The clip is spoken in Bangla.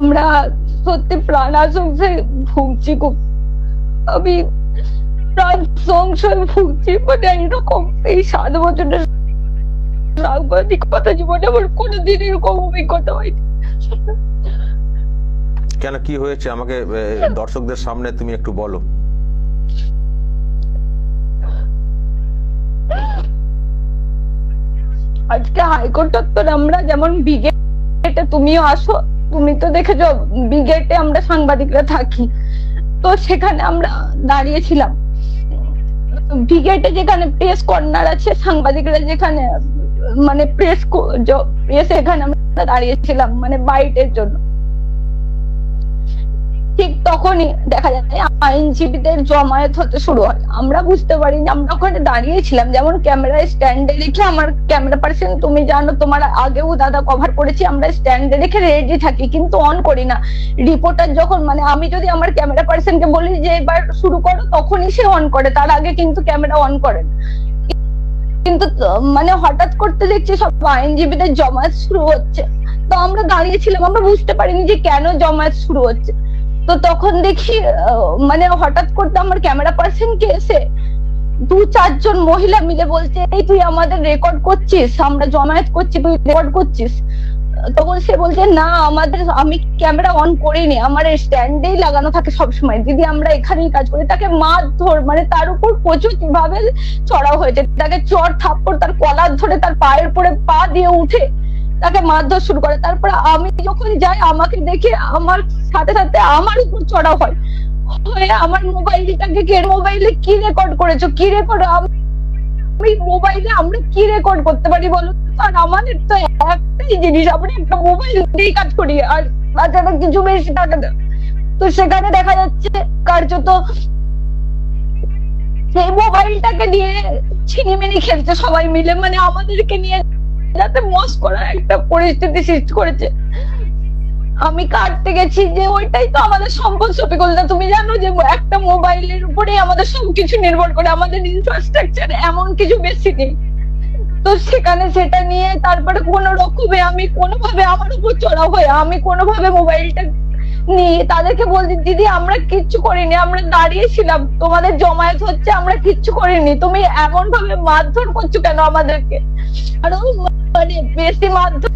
আমরা সত্যি প্রাণ আসংসায় ভুগছি খুব। আমি প্রাণ সংশয় ভুগছি মানে এইরকম এই সাত বছরের সাংবাদিকতা জীবনে আমার কোনোদিন এরকম অভিজ্ঞতা হয়নি। কেন কি হয়েছে? আমাকে দর্শকদের সামনে তুমি একটু বলো। আজকে হাইকোর্ট চত্বরে আমরা যেমন ব্রিগেডে তুমিও আসো তুমি তো দেখেছ ব্রিগেডে আমরা সাংবাদিকরা থাকি। তো সেখানে আমরা দাঁড়িয়েছিলাম। ব্রিগেডে যেখানে প্রেস কর্নার আছে, সাংবাদিকরা যেখানে মানে প্রেস প্রেস এখানে আমরা দাঁড়িয়েছিলাম মানে বাইটের জন্য। ঠিক তখনই দেখা যায় আইনজীবীদের জমায়েত হতে শুরু হয়। আমরা বুঝতে পারিনি আমরা ওখানে দাঁড়িয়েছিলাম যেমন ক্যামেরা স্ট্যান্ডে রেখে আমার ক্যামেরা পার্সন, তুমি জানো তোমার আগেও দাদা কভার করেছি, আমরা স্ট্যান্ডে রেখে রেডি থাকি, কিন্তু অন করি না। রিপোর্টার যখন মানে আমি যদি আমার ক্যামেরা পার্সনকে বলি যে এবার শুরু করো, তখনই সে অন করে। তার আগে কিন্তু ক্যামেরা অন করে না। কিন্তু মানে হঠাৎ করতে দেখছি সব আইনজীবীদের জমায়েত শুরু হচ্ছে। তো আমরা দাঁড়িয়েছিলাম আমরা বুঝতে পারিনি যে কেন জমায়েত শুরু হচ্ছে। তো তখন দেখি মানে হঠাৎ করতে আমার ক্যামেরা পার্সন কে এসে দু চারজন মহিলা মিলে বলছে, এই তুই আমাদের রেকর্ড করছিস, আমরা জমায়েত করছি, তুই রেকর্ড করছিস। তখন সে বলছে, না, আমাদের, আমি ক্যামেরা অন করিনি, আমার স্ট্যান্ডেই লাগানো থাকে সবসময়। দিদি, আমরা এখানেই কাজ করি। তাকে মারধর মানে তার উপর প্রচুর ভাবে চড়াও হয়েছে। তাকে চর থাপ্পড়, তার কলার ধরে তার পায়ের পরে পা দিয়ে উঠে তাকে মারধর শুরু করে। তারপর আমি যখন যাই, আমাকে দেখে আমার সাথে সাথে আমার উপর চড়াও হয়। হয়ে আমার মোবাইলটাকে কে মোবাইলে কি রেকর্ড করেছ? কি রেকর্ড আমি মোবাইলে আমরা কি রেকর্ড করতে পারি বলো আর আমাদের তো একটাই জিনিস, আমরা একটা মোবাইল দিয়েই কাজ করি। আর তাছাড়া কিছু বেশি টাকা দেয় তো সেখানে দেখা যাচ্ছে কার্যত সেই মোবাইলটাকে নিয়ে ছিনিমিনি খেলছে সবাই মিলে। মানে আমাদেরকে নিয়ে যাতে মস করার একটা পরিস্থিতি সৃষ্টি করেছে। আমি কাটতে গেছি যে ওইটাই তো আমাদের সম্পদ সফিকুলদা তুমি জানো যে একটা মোবাইলের উপরে আমাদের সবকিছু নির্ভর করে, আমাদের ইনফ্রাস্ট্রাকচার এমন কিছু বেশি নেই। তো সেখানে সেটা নিয়ে তারপরে কোনো রকমে আমি কোনোভাবে আমার উপর চড়া হয়ে, আমি কোনোভাবে মোবাইলটা নিয়ে তাদেরকে বলছি, দিদি, আমরা কিচ্ছু করিনি, আমরা দাঁড়িয়েছিলাম তোমাদের জমায়েত হচ্ছে, আমরা কিচ্ছু করিনি। তুমি এমন ভাবে মারধর করছ কেন আমাদেরকে? আর মানে বেশি মারধর